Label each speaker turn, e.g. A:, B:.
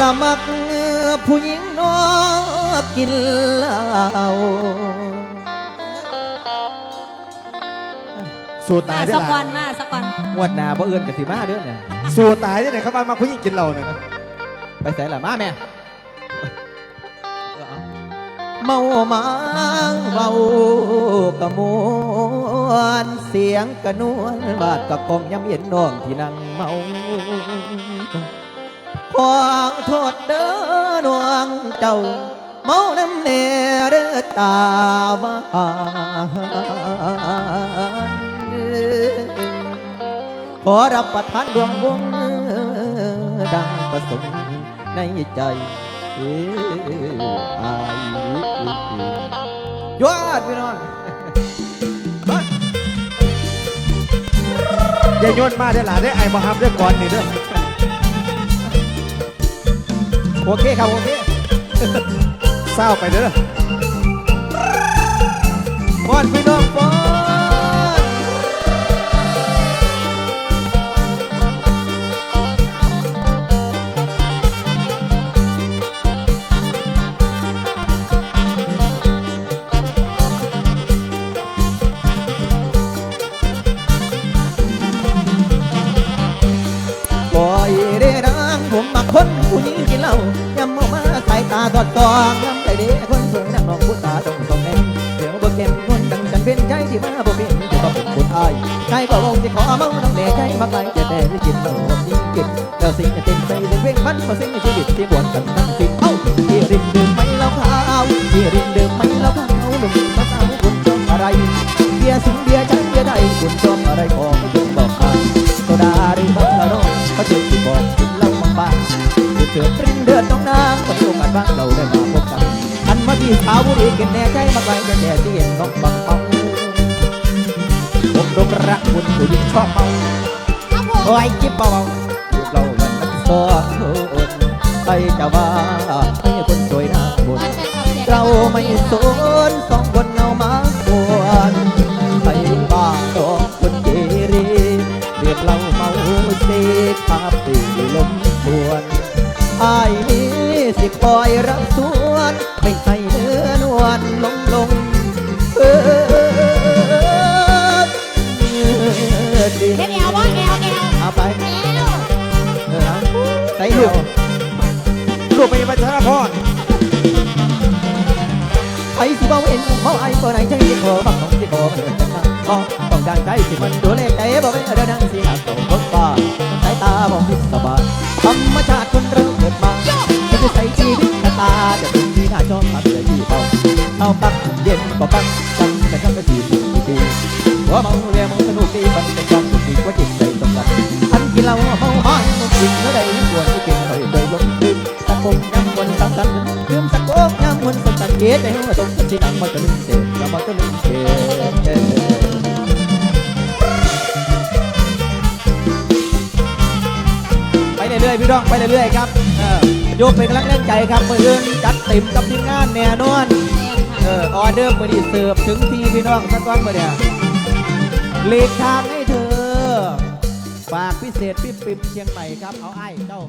A: ละมักผู้หญิงนอกกินเหล้า
B: สูตรตายได้
C: สัก
B: ห
C: วั
B: ลาน
C: มาสักวัน
A: งวดหน้าบ่เอื้อนกับสิมาเด้อเนี่ย
B: สูตรตายได้ไหนเขาบ้านมาผู้หญิงกินเหล้าเนี่ยนะ
A: ไปใส่ละมาแม่เมามาเมากระมวนเสียงกระนวลบาดกระกองย้ำเย็นน้องที่นั่งเมา ขอโทษเด้อน้องเจ้าเมาน้ำเนเด้อตาหวานขอรับประทานดวงวงดังประสงค์ในใจเออายยอดพี่น้อง
B: อย่าโยนมาได้อหลานได้อไอ้บ่ฮับได้อก่อนนี่เด้อ
A: โอเคครับ โอเค
B: เศร้าไปเด้อ
A: ป้อนพี่น้องป้อน คนผู้หญิงกินเหล้ายำมมาสายตาทอดตองยำใจเด้คนสวยนั่งนองผู้ตาต้องสมแม่เดี๋ยวบ่เก็มคนดังฉันเป็นใจที่มาบ่เป็นจะต้องเป็นคนอายใจก็วงที่ขอเมาต้องแด่ใจมาไกลจะแต่ได้กินเหล้ายิ่งกินแล้วสิ่งที่เต็มใจเป็นเพ่งพันมาสิ่งในชีวิตที่บวนกันทั้งสิ้นเอ้าที่ริมดื่มไม่เหล้าขาวที่ริมดื่มไม่เหล้าขาวหนุ่มสาวคุณชอบอะไรเบียร์สิงเบียร์ฉันเบียร์ใดคุณชอบอะไรขอไม่ยอมบอกใครโซดาหรือบังละโนเขาเจอที่บอกกินเหล้า บ้างบางเจอปริงเดือดน้องนางก็มีโอกาสบ้างเราได้มาพบกันอันมาที่สาวบุรีกินแน่ใจมาไกลแต่แน่ที่เห็นน้องบังเมาผมดงรักคุณผู้หญิงชอบเมา
C: ครับผม
A: โอ้ยจิ๊บเบาๆอยู่เรามันมันซอดใครจะว่าให้คนสวยหน้าบนเราไม่สนสองคนเอามาควนไปบ้าสองคนเกเรเรียกเราเมาเสกพาปี อายนี้สิคอยรับสวนไม่ใช่เนื้อนวลลงลงเออดี
C: เฮ็ดแอลบ่แอลแอล
A: เอาไป
C: แอล
A: เออเอาใส่เดียว
B: ลูกไปบัญชาพร
A: ไอ้สิบ่เห็นเมาไอ้บ่ไหนใจที่ขอบักของที่ขอมันเดินจากทางต้องการใจที่มันดูแลใจบ่เป็นเดินนั่งสิหาตกรถฟ้าสายตาบ่พิส น่าชอบทำเสียที่เบาเอาปักเย็นบ่ปักกันแต่กันก็ดีดีหัวเมาเรียมสนุกดีมันเป็นความสุขดีกว่าจิตใจตรงกันอันกินเหล้าเมาห้อยมันกินแล้วได้ควรที่กินหอยโดยลงดื่มตะกงยำวนสังสรรค์ดื่มตะกงยำวนสังสรรค์เกียใจหัวตรงที่ดังมาตะลึงเสียแล้วมาตะลึงเสียไปเรื่อยๆพี่น้องไปเรื่อยๆครับเออ โยกเป็นกำลังแรงใจครับมืออื่นจัดเต็มกับทีมงานแน่นอนเออออเดอร์มือดีเสิร์ฟถึงที่พี่น้องสักวันมาเนี่ยหลีกทางให้เธอ ฝากพิเศษพี่ปิมเชียงใหม่ครับเอาไอ้เจ้า